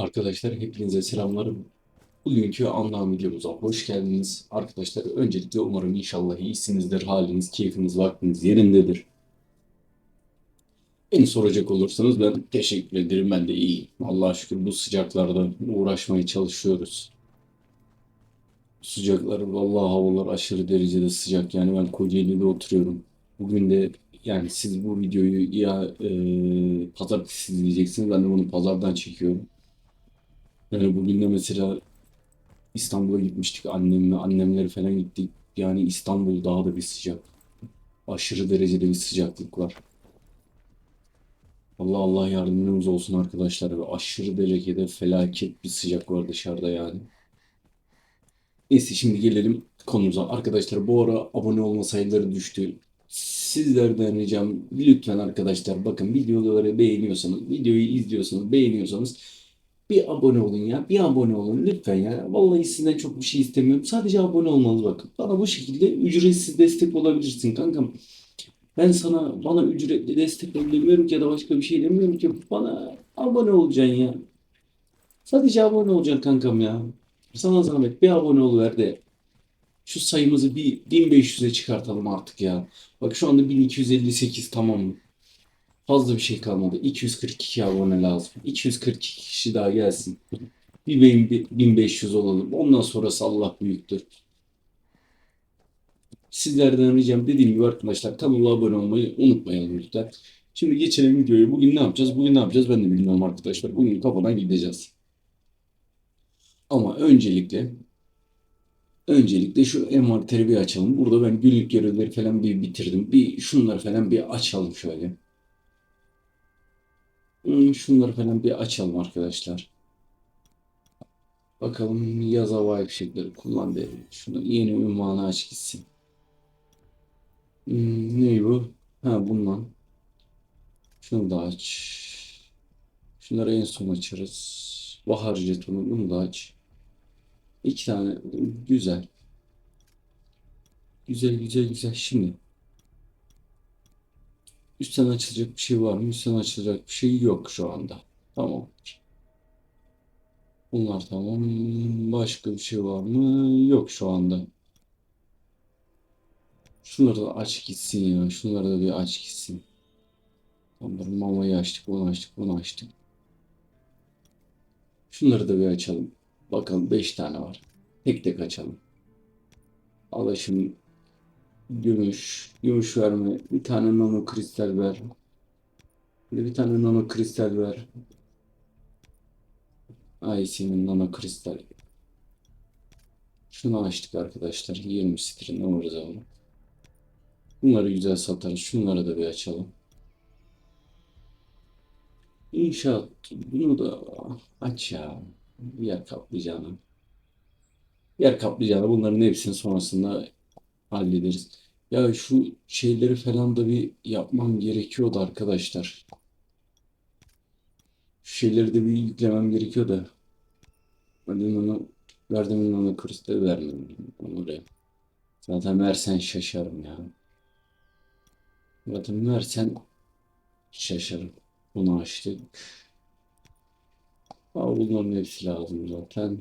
Arkadaşlar hepinize selamlarım. Bugünkü anlam videomuza hoş geldiniz. Arkadaşlar öncelikle umarım inşallah iyisinizdir. Haliniz, keyfiniz, vaktiniz yerindedir. Beni soracak olursanız ben teşekkür ederim. Ben de iyiyim. Allah'a şükür bu sıcaklarda uğraşmaya çalışıyoruz. Sıcaklar vallahi havalar aşırı derecede sıcak. Yani ben Kocaeli'de oturuyorum. Bugün de yani siz bu videoyu ya e, pazartesi izleyeceksiniz. Ben de bunu pazardan çekiyorum. Yani bugün de mesela İstanbul'a gitmiştik annemle, annemleri falan gittik. Yani İstanbul daha da bir sıcak. Aşırı derecede bir sıcaklık var. Allah Allah yardımcımız olsun arkadaşlar. Ve aşırı derecede felaket bir sıcak var dışarıda yani. Neyse şimdi gelelim konumuza. Arkadaşlar bu ara abone olma sayıları düştü. Sizlerden ricam lütfen arkadaşlar bakın videoları beğeniyorsanız, videoyu izliyorsanız, beğeniyorsanız bir abone olun ya. Bir abone olun lütfen ya. Vallahi sizden çok bir şey istemiyorum. Sadece abone olmanız bakın. Bana bu şekilde ücretsiz destek olabilirsin kankam. Ben sana bana ücretli destek ol demiyorum ki ya da başka bir şey demiyorum ki. Bana abone olacaksın ya. Sadece abone olacaksın kankam ya. Sana zahmet bir abone oluver de şu sayımızı bir 1500'e çıkartalım artık ya. Bak şu anda 1258 tamam mı? Fazla bir şey kalmadı. 242 abone lazım. 242 kişi daha gelsin. Bir benim bir 1500 olalım. Ondan sonrası Allah büyüktür. Sizlerden ricam dediğim gibi arkadaşlar kanala abone olmayı unutmayalım lütfen. Şimdi geçelim videoya. Bugün ne yapacağız? Bugün ne yapacağız? Ben de bilmiyorum arkadaşlar. Bugün kafadan gideceğiz. Ama öncelikle öncelikle şu envanteri bir açalım. Burada ben günlük görevleri falan bir bitirdim. Bir şunları falan bir açalım şöyle. Hmm, Şunları falan bir açalım arkadaşlar. Bakalım yaz hava fişekleri kullan derim. Şunu yeni ünvanı aç gitsin. Hmm, ne bu? Ha bundan. Şunu da aç. Şunları en son açarız. Bahar jetonu bunu da aç. İki tane güzel. Güzel güzel güzel. Şimdi üstten açılacak bir şey var mı? Üstten açılacak bir şey yok şu anda. Tamam. Bunlar tamam. Başka bir şey var mı? Yok şu anda. Şunları da aç gitsin ya. Şunları da bir aç gitsin. Tamam, mamayı açtık, bunu açtık, bunu açtık. Şunları da bir açalım. Bakalım 5 tane var. Tek tek açalım. Alaşım gümüş. Gümüş verme. Bir tane nano kristal ver. Bir tane nano kristal ver. Ay senin nano kristal. Şunu açtık arkadaşlar. 20 strin alırız onu. Bunları güzel satarız. Şunları da bir açalım. İnşaat. Bunu da aç ya. Yer kaplayacağını. Yer kaplayacağını bunların hepsini sonrasında hallederiz. Ya şu şeyleri falan da bir yapmam gerekiyordu arkadaşlar. Şu şeyleri de bir yüklemem gerekiyor da. Hadi onu verdim onu kristal vermedim onu oraya. Zaten versen şaşarım ya. Zaten versen şaşarım. Bunu açtık. Aa, bunların hepsi lazım zaten.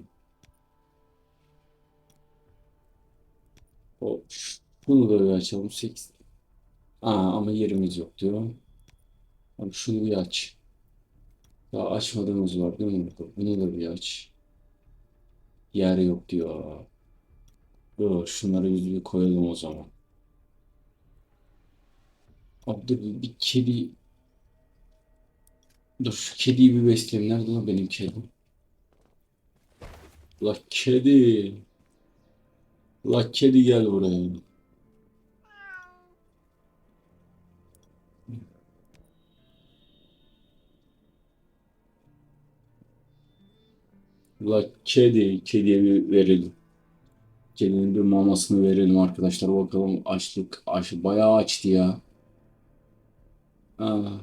O, bunu da bir açalım. 8. Aa, ama yerimiz yok diyor. Abi şunu bir aç. Daha açmadığımız var değil mi? Bunu da bir aç. Yer yok diyor. Dur, şunları biz bir koyalım o zaman. Abi dur, bir, bir kedi Dur şu kediyi bir besleyeyim. Nerede lan benim kedim? La kedi. La kedi gel buraya. La kedi. Kediye bir verelim. Kedinin bir mamasını verelim arkadaşlar. Bakalım açlık. Aç, bayağı açtı ya. Aa.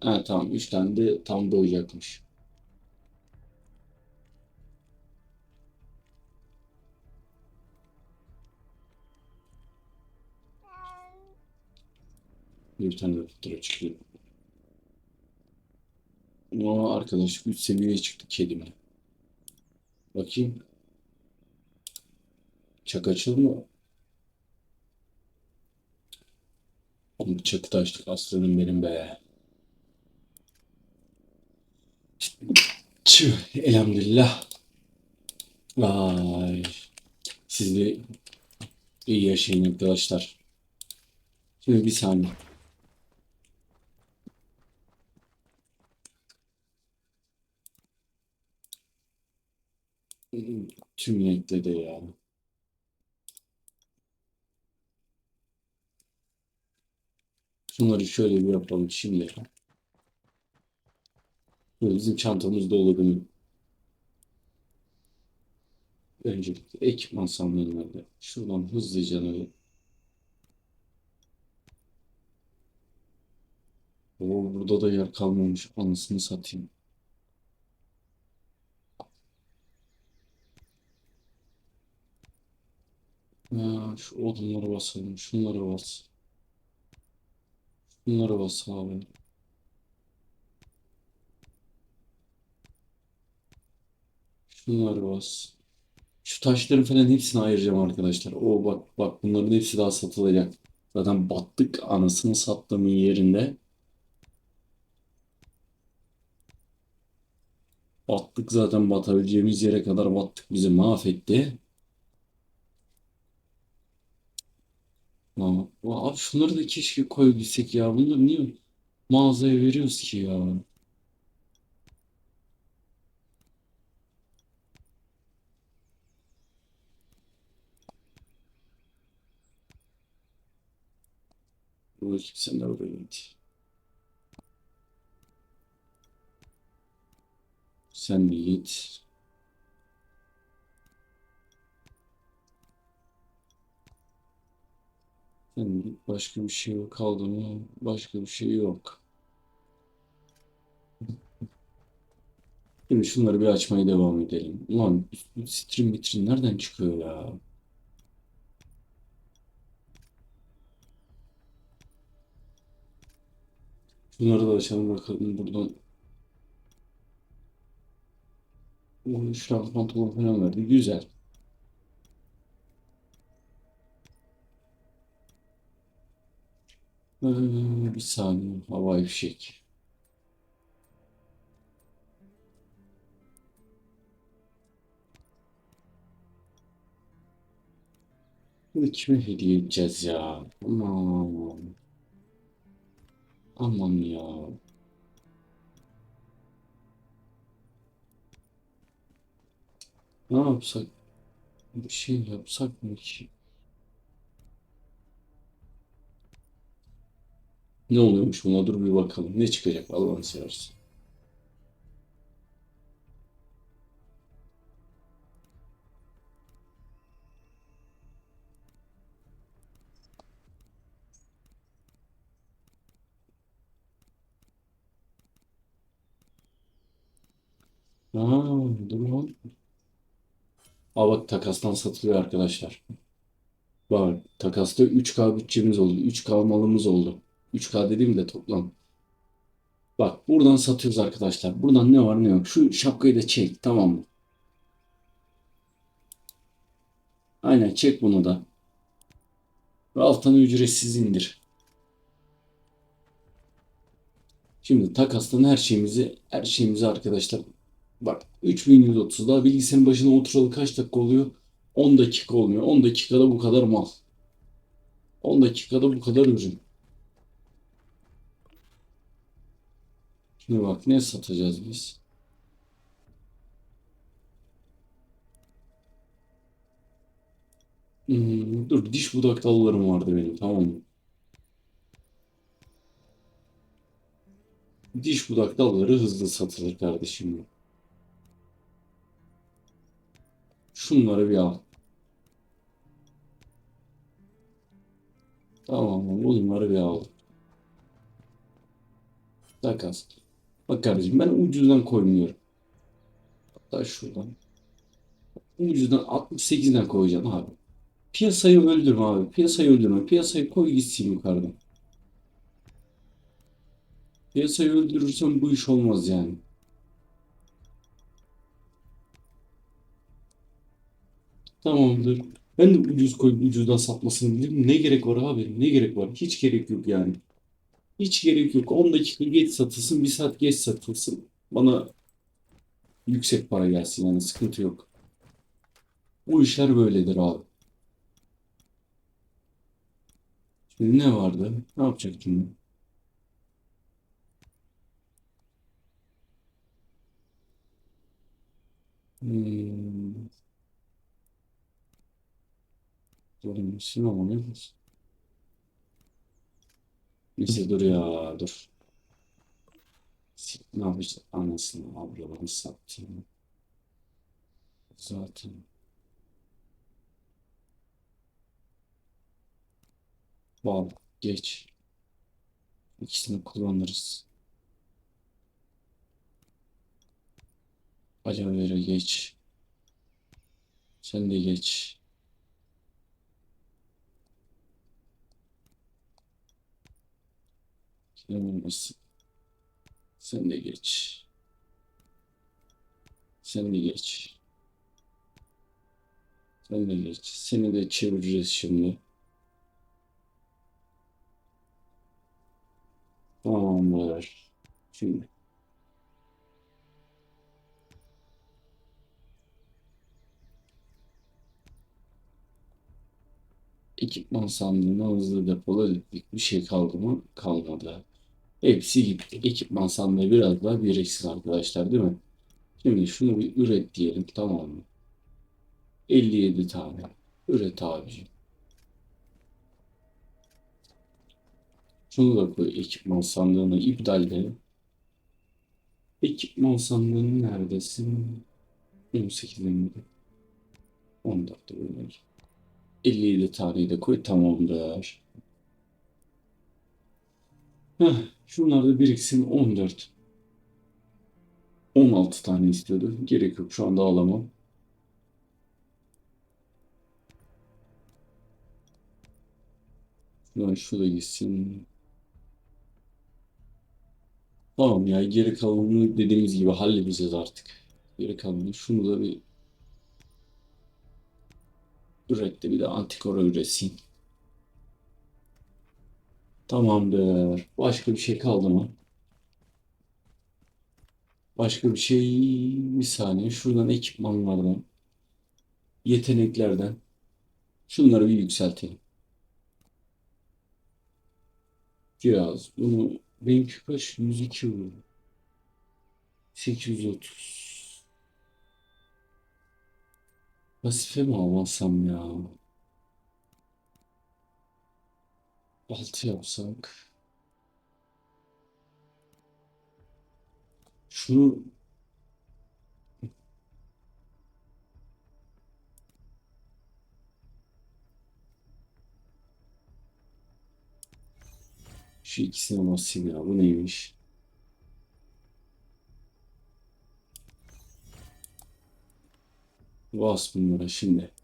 Ha tamam 3 tane de tam doyacakmış. Bir tane de fotoğraf çıkıyor. Aa, arkadaş 3 seviyeye çıktı kedimle. Bakayım. Çak açıldı mı? Oğlum çakı taştık aslanım benim be. Tüh, elhamdülillah. Ay. Siz de iyi yaşayın arkadaşlar. Şimdi bir saniye. Tüm renkte de ya. Şunları şöyle bir yapalım şimdi. Böyle bizim çantamız dolu değil mi? Öncelikle ekipman sandığı nerede? Şuradan hızlıca böyle. Oo, burada da yer kalmamış. Anasını satayım. Ya, şu odunları basalım. Şunları bas. Şunları bas abi. Şunları bas. Şu taşların falan hepsini ayıracağım arkadaşlar. O bak bak bunların hepsi daha satılacak. Zaten battık anasını sattığımın yerinde. Battık zaten batabileceğimiz yere kadar battık bizi mahvetti. Aa, abi şunları da keşke koyabilsek ya. Bunları niye mağazaya veriyoruz ki ya? Bakayım sen de oraya git. Sen de git. Git. Başka bir şey yok. Kaldı mı? Başka bir şey yok. Şimdi şunları bir açmaya devam edelim. Ulan sitrin mitrin nereden çıkıyor ya? Şunları da açalım bakalım buradan. O şlaf pantolon falan verdi. Güzel. Bir saniye. Havai fişek. Bunu kime hediye edeceğiz ya? Aman. Aman ya. Ne yapsak? Bir şey yapsak mı ki? Ne oluyormuş buna? Dur bir bakalım. Ne çıkacak Allah'ını seversen. Aa, dur lan. Aa bak takastan satılıyor arkadaşlar. Bak takasta 3K bütçemiz oldu. 3K malımız oldu. 3K dediğim de toplam. Bak buradan satıyoruz arkadaşlar. Buradan ne var ne yok. Şu şapkayı da çek tamam mı? Aynen çek bunu da. Ve alttan ücretsiz indir. Şimdi takastan her şeyimizi her şeyimizi arkadaşlar bak 3130 daha bilgisayarın başına oturalı kaç dakika oluyor? 10 dakika olmuyor. 10 dakikada bu kadar mal. 10 dakikada bu kadar ürün. Şimdi bak ne satacağız biz? Hmm, dur diş budak dallarım vardı benim tamam mı? Diş budak dalları hızlı satılır kardeşim. Şunları bir al. Tamam? Bunları bir al. Takas. Bak kardeşim ben ucuzdan koymuyorum. Hatta şuradan. Ucuzdan 68'den koyacağım abi. Piyasayı öldürme abi. Piyasayı öldürme. Piyasayı koy gitsin yukarıdan. Piyasayı öldürürsem bu iş olmaz yani. Tamamdır. Ben de ucuz koyup ucuzdan satmasını bilirim. Ne gerek var abi? Ne gerek var? Hiç gerek yok yani. Hiç gerek yok. 10 dakika geç satılsın, 1 saat geç satılsın. Bana yüksek para gelsin yani sıkıntı yok. Bu işler böyledir abi. Şimdi ne vardı? Ne yapacaktım ben? Hmm. Dur, sinema ne? Neyse dur ya dur. Ne yapacağız? Anasını ablalarını sattım. Zaten. Wow, geç. İkisini kullanırız. Alavere geç. Sen de geç. Yanılmasın. Sen de geç. Sen de geç. Sen de geç. Seni de çevireceğiz şimdi. Tamamdır. Şimdi. Ekipman sandığına hızlı depola dedik. Bir şey kaldı mı? Kalmadı. Hepsi gitti. Ekipman sandığı biraz daha gereksiz arkadaşlar değil mi? Şimdi şunu bir üret diyelim tamam mı? 57 tane. Üret abicim. Şunu da koy ekipman sandığına iptal de. Ekipman sandığının neredesin? 18'de mi? 14'te böyle. 57 taneyi de koy tamamdır. Heh, şunlar da biriksin 14. 16 tane istiyordu. Gerek yok şu anda alamam. Şuradan şu da gitsin. Tamam ya geri kalanını dediğimiz gibi halledeceğiz artık. Geri kalanını şunu da bir üretti bir de antikora üretsin. Tamamdır. Başka bir şey kaldı mı? Başka bir şey bir saniye. Şuradan ekipmanlardan yeteneklerden şunları bir yükseltelim. Cihaz. Bunu benimki kaç? 102 vurdu. 830. Pasife mi alsam ya? 6 yapsak. Şunu şu ikisine basayım ya. Bu neymiş? Bas bunlara şimdi.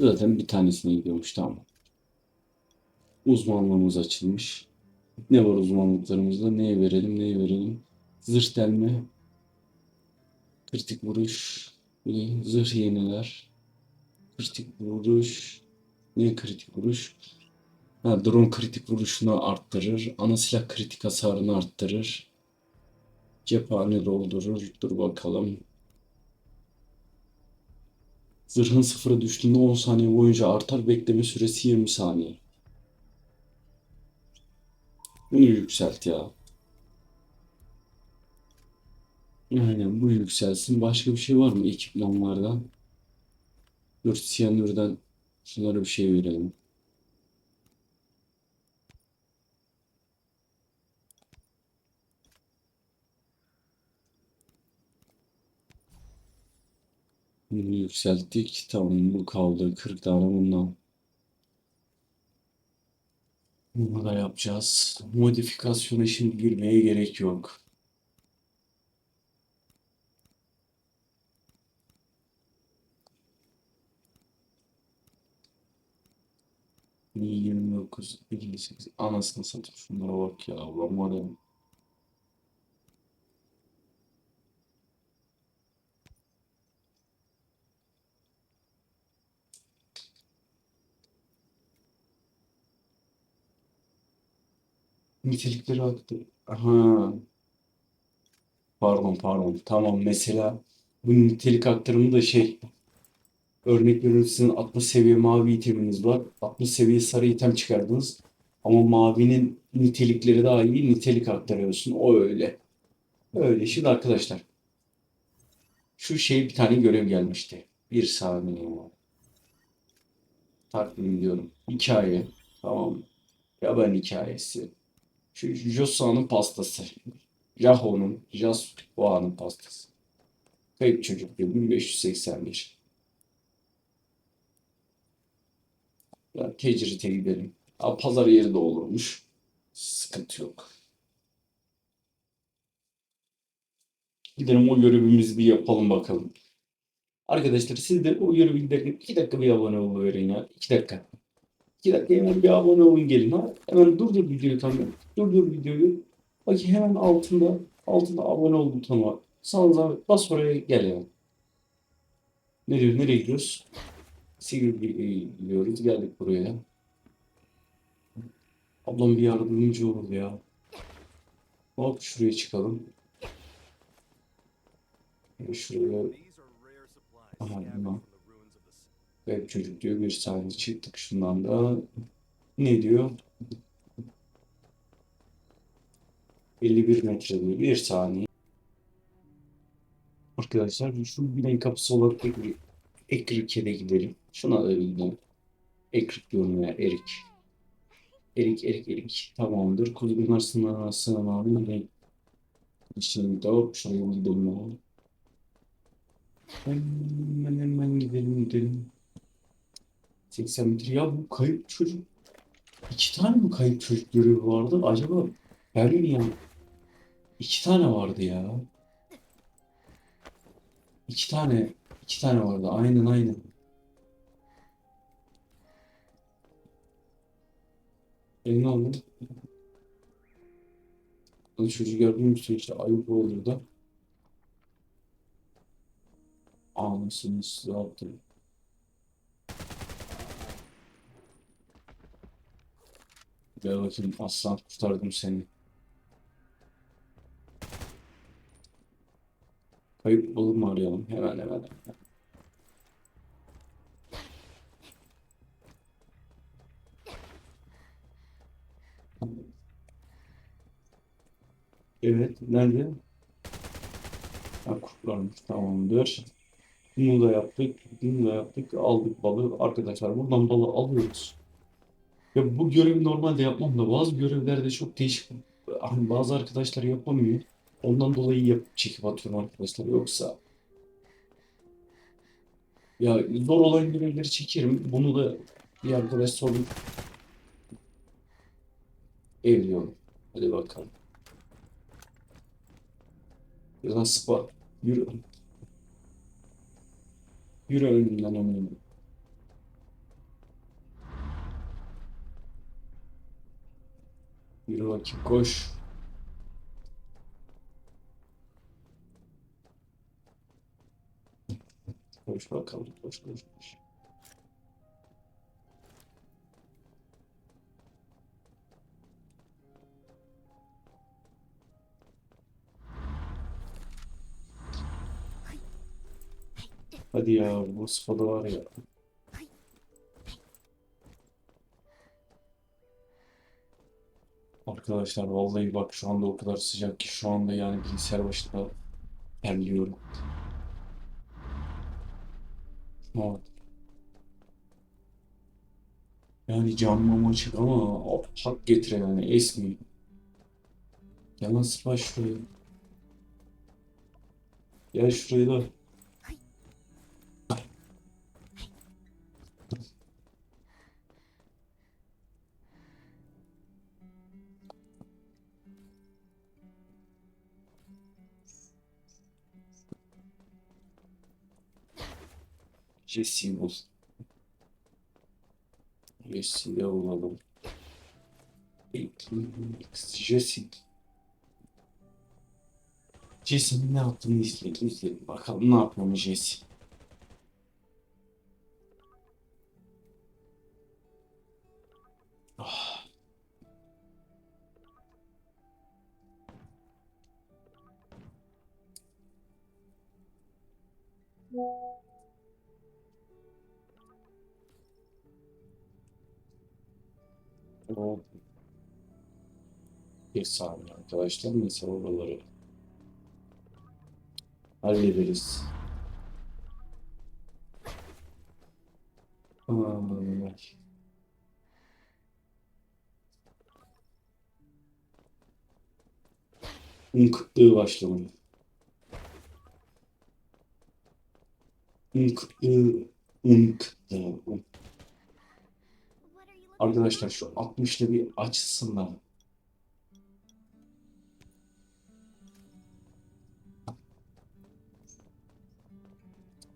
Zaten bir tanesine gidiyormuş tamam. Uzmanlığımız açılmış. Ne var uzmanlıklarımızda? Neye verelim, neye verelim? Zırh delme, kritik vuruş, zırh yeniler, kritik vuruş, ne kritik vuruş? Ha, drone kritik vuruşunu arttırır, ana silah kritik hasarını arttırır, cephane doldurur. Dur bakalım. Zırhın sıfıra düştüğünde 10 saniye boyunca artar, bekleme süresi 20 saniye. Bunu yükselt ya. Aynen bu yükselsin. Başka bir şey var mı ekipmanlardan? Dur siyanürden şunlara bir şey verelim. Bunu yükselttik. Tamam bu kaldı. 40 tane bundan. Bunu da yapacağız. Modifikasyona şimdi girmeye gerek yok. 29, 58. Anasını satayım şunlara bak ya. Ulan var. Nitelikleri aktı. Aha. Pardon pardon. Tamam mesela bu nitelik aktarımı da şey örnek veriyorum sizin 60 seviye mavi iteminiz var. 60 seviye sarı item çıkardınız. Ama mavinin nitelikleri daha iyi. Nitelik aktarıyorsun. O öyle. Öyle. Şimdi arkadaşlar şu şey bir tane görev gelmişti. Bir saniye. Takdim ediyorum. Hikaye. Tamam. Ya ben hikayesi. Şu Josa'nın pastası. Jaho'nun, Jaswa'nın pastası. Kayıp çocuk diyor. 1581. Ya tecrüte gidelim. Aa, pazar yeri de olurmuş. Sıkıntı yok. Gidelim o görevimizi bir yapalım bakalım. Arkadaşlar siz de o görevi giderken 2 dakika bir abone oluverin ya. 2 dakika. 2 dakika hemen bir abone olun gelin ha. Hemen durdur videoyu tamam. Durdur videoyu. Bak hemen altında altında abone ol butonu var. Sana zahmet bas oraya gel ya. Ne diyor? Nereye gidiyoruz? Sigil gidiyoruz. Geldik buraya. Ablam bir yardımcı olur ya. Hop şuraya çıkalım. Şuraya Aha, tamam. Web çocuk diyor. Bir saniye çıktık şundan da. Ne diyor? 51 metre diyor. Bir saniye. Arkadaşlar şu bineğin kapısı olan Ekri, Ekrik'e de gidelim. Şuna da gidelim. Ekrik diyorum ya. Erik. Erik, Erik, Erik. Tamamdır. Kuzgun arasından sığınağını bineğin. Şimdi hop şuraya gidelim. Hemen hemen gidelim gidelim. 80 metre. Ya bu kayıp çocuk. İki tane mi kayıp çocuk görevi vardı? Acaba ben mi yani? İki tane vardı ya. İki tane. iki tane vardı. Aynen aynen. E ne oldu? O çocuğu gördüğüm için işte ayıp olur da. Anasını size attım. Gel bakayım aslan kurtardım seni. Kayıp bulur mu arayalım? Hemen hemen hemen. Evet, nerede? Ha, kurtlarmış, tamamdır. Bunu da yaptık, bunu da yaptık, aldık balığı. Arkadaşlar buradan balığı alıyoruz. Ya bu görevi normalde yapmam da bazı görevlerde çok değişik. Hani bazı arkadaşlar yapamıyor. Ondan dolayı yapıp çekip atıyorum arkadaşlar. Yoksa ya zor olan görevleri çekerim. Bunu da bir arkadaş sorun. Evliyorum. Hadi bakalım. Biraz spa. Yürü. Yürü önümden önümden. Yürü bakayım koş. Koş bakalım koş koş koş. Hadi ya bu spada var Arkadaşlar vallahi bak şu anda o kadar sıcak ki şu anda yani bilgisayar başında terliyorum. Evet. Yani camım açık ama hak getire yani esmiyor. Nasıl baş şuraya. Gel şuraya da. Jesse'yi bul. Jesse'yi alalım. Jesse. Jesse'nin ne yaptığını izleyelim, izleyelim. Bakalım ne yapıyormuş Jesse. O bir saniye arkadaşlar. Mesela oraları hallederiz. Ay. Un kıtlığı başlamadı. Un kıtlığı, un kıtlığı. un. Looking Arkadaşlar şu 60'lı bir açsınlar.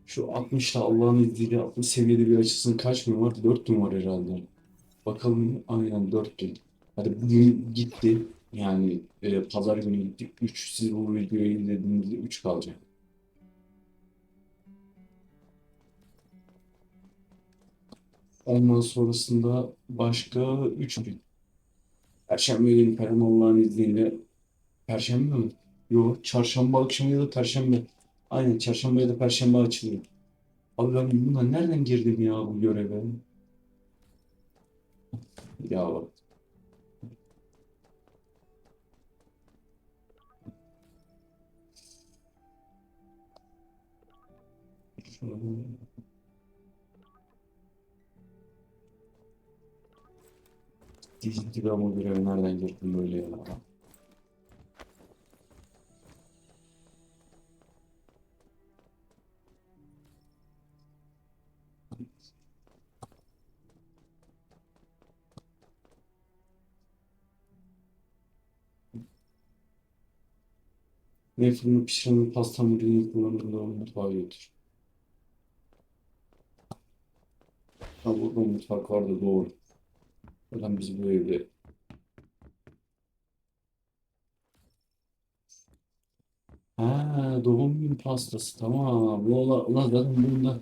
Şu 60'la Allah'ın izniyle 60 seviyede bir açısın kaç gün var? 4 gün var herhalde. Bakalım aynen 4 gün. Hadi bugün gitti. Yani e, pazar günü gitti. 3 siz bu videoyu izlediğinizde 3 kalacak. Ondan sonrasında başka 3 gün. Perşembe günü falan Allah'ın izniyle Perşembe mi? Yok, çarşamba akşamı ya da perşembe. Aynen çarşamba ya da perşembe açılıyor. Abi ben buna nereden girdim ya bu göreve? Ya bak. Dizildi ben bu göreve nereden girdim böyle ya? Ne fırını pişirenin pasta hamurunu kullanırım da mutfağa götür. Ha burada mutfak vardı doğru. Zaten biz bu evde Ha doğum günü pastası tamam. Ola, ulan zaten bunda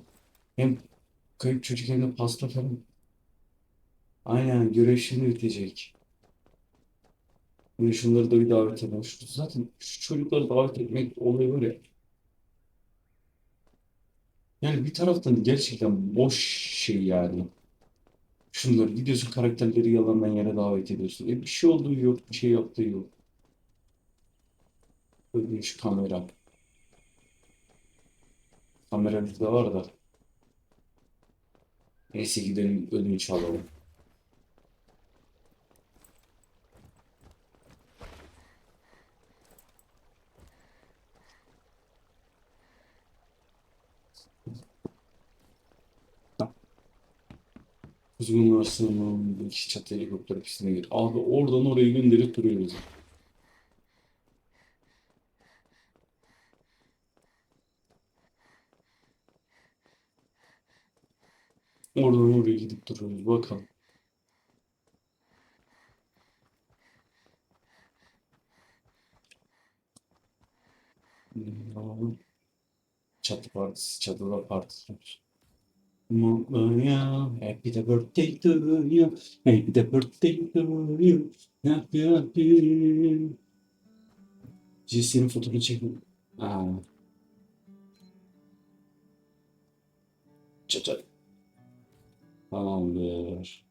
hem kayıp çocuk hem de pasta falan. Aynen görev şimdi bitecek. Şimdi şunları da bir davet edelim. Şu, zaten şu çocukları davet etmek olayı var ya. Yani bir taraftan gerçekten boş şey yani. Şunları gidiyorsun karakterleri yalandan yere davet ediyorsun. E bir şey olduğu yok, bir şey yaptığı yok. Böyle şu kamera. Kamera bizde var da. Neyse gidelim ödünç alalım. Kuzgun Üniversitesi'nin çatı helikopter pistine gir. Abi oradan oraya gönderip duruyoruz. Oradan oraya gidip duruyoruz. Bakalım. Çatı partisi, çatıda partisi. Mutlu ya, happy the birthday to you, happy the birthday to you, happy happy. Jesse'nin fotoğrafını çekin. Aa. Çatı. Tamamdır.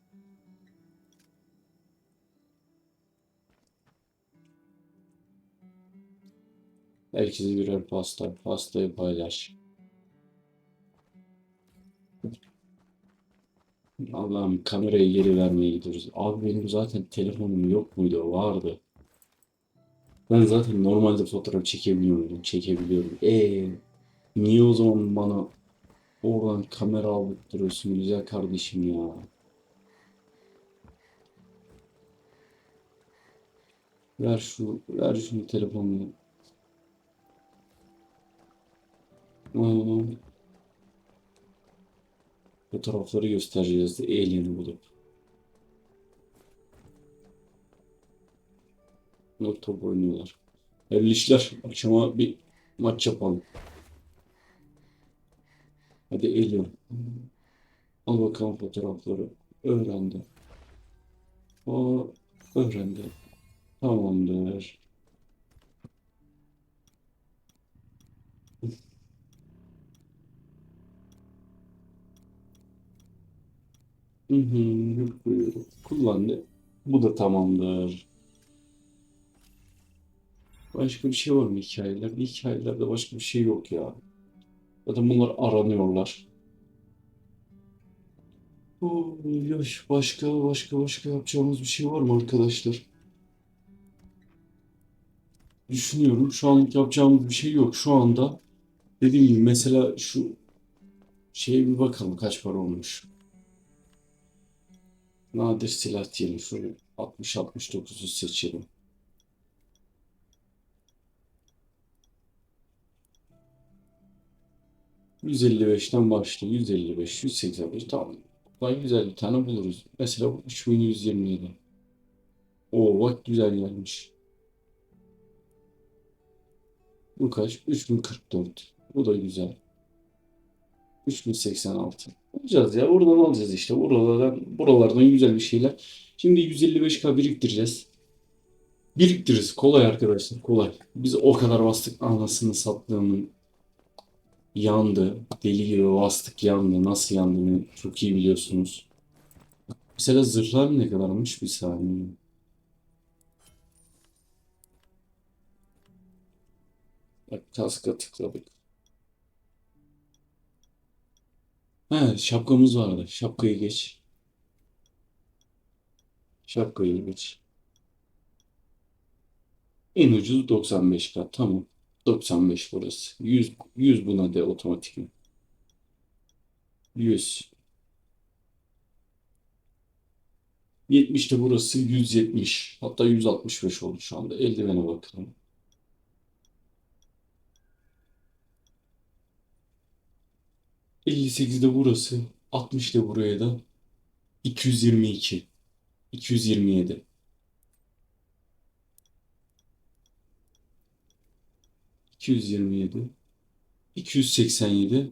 Herkese birer pasta. Pastayı paylaş. Allah'ım kamerayı geri vermeye gidiyoruz. Abi benim zaten telefonum yok muydu? Vardı. Ben zaten normalde fotoğraf çekebiliyorum. Çekebiliyorum. E niye o zaman bana oradan kamera aldırtıyorsun güzel kardeşim ya? Ver şu, ver şunu telefonunu. Aa, Fotoğrafları göstereceğiz de alien'i bulup. Bunlar top oynuyorlar. Hayırlı işler. Akşama bir maç yapalım. Hadi alien. Al bakalım fotoğrafları. Öğrendi. O öğrendi. Tamamdır. Kullandı. Bu da tamamdır. Başka bir şey var mı hikayelerde? Hikayelerde başka bir şey yok ya. Zaten bunlar aranıyorlar. Yaş başka başka başka yapacağımız bir şey var mı arkadaşlar? Düşünüyorum. Şu an yapacağımız bir şey yok. Şu anda dediğim gibi mesela şu şeye bir bakalım kaç para olmuş. Nadir silah diyelim. Şöyle 60-69'u seçelim. ...155'ten başlıyor. 155, 185. Tamam. Güzel bir tane buluruz. Mesela bu 3127. Oo bak güzel gelmiş. Bu kaç? 3044. Bu da güzel. 3086. Alacağız ya. Oradan alacağız işte. Buralardan, buralardan güzel bir şeyler. Şimdi 155k biriktireceğiz. Biriktiririz. Kolay arkadaşlar. Kolay. Biz o kadar bastık. Anasını sattığımın yandı. Deli gibi bastık yandı. Nasıl yandığını çok iyi biliyorsunuz. Mesela zırhlar ne kadarmış? Bir saniye. Bak kaska tıkladık. Şapkamız vardı. Şapkayı geç. Şapkayı geç. En ucuz 95k. Tamam. 95 burası. 100, 100 buna de otomatik mi? 100. 70 de burası 170. Hatta 165 oldu şu anda. Eldivene bakalım. ...58 de burası. 60 de buraya da. 222. 227. İki yüz yirmi yedi, iki yüz seksen yedi,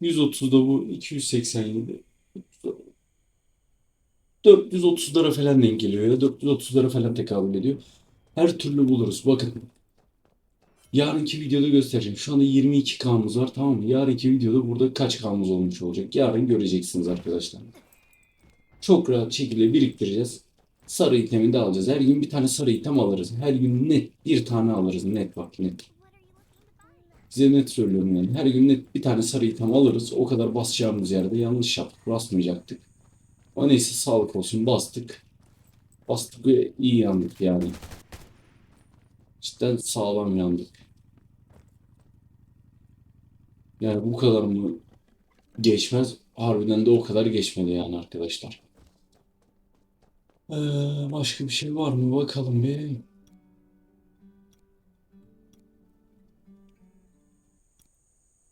yüz otuz da bu, iki yüz seksen yedi, dört yüz otuzlara falan denk geliyor ya, dört yüz otuzlara falan tekabül ediyor. Her türlü buluruz. Bakın. Yarınki videoda göstereceğim. Şu anda 22K'mız var tamam mı? Yarınki videoda burada kaç K'mız olmuş olacak. Yarın göreceksiniz arkadaşlar. Çok rahat şekilde biriktireceğiz. Sarı itemi de alacağız. Her gün bir tane sarı item alırız. Her gün net bir tane alırız. Net bak net. Size net söylüyorum yani. Her gün net bir tane sarı item alırız. O kadar basacağımız yerde yanlış yaptık. Basmayacaktık. O neyse sağlık olsun bastık. Bastık ve iyi yandık yani. Cidden sağlam yandık. Yani bu kadar mı geçmez? Harbiden de o kadar geçmedi yani arkadaşlar. Ee, başka bir şey var mı? Bakalım bir.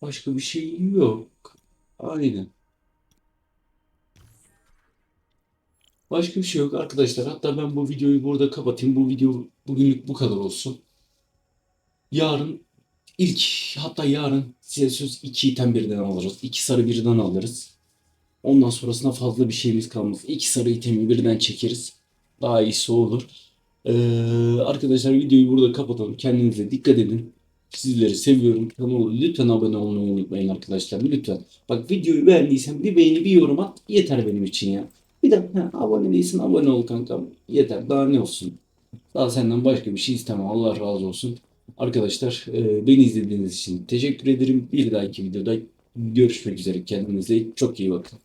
Başka bir şey yok. Aynen. Başka bir şey yok arkadaşlar. Hatta ben bu videoyu burada kapatayım. Bu video bugünlük bu kadar olsun. Yarın ilk hatta yarın size söz iki item birden alırız. İki sarı birden alırız. Ondan sonrasında fazla bir şeyimiz kalmaz. İki sarı itemi birden çekeriz. Daha iyisi olur. Ee, arkadaşlar videoyu burada kapatalım. Kendinize dikkat edin. Sizleri seviyorum. Kanala lütfen abone olmayı unutmayın arkadaşlar. Lütfen. Bak videoyu beğendiysen bir beğeni bir yorum at. Yeter benim için ya. Bir de ha, abone değilsin abone ol kankam. Yeter daha ne olsun. Daha senden başka bir şey istemem. Allah razı olsun. Arkadaşlar e, beni izlediğiniz için teşekkür ederim. Bir dahaki videoda görüşmek üzere. Kendinize çok iyi bakın.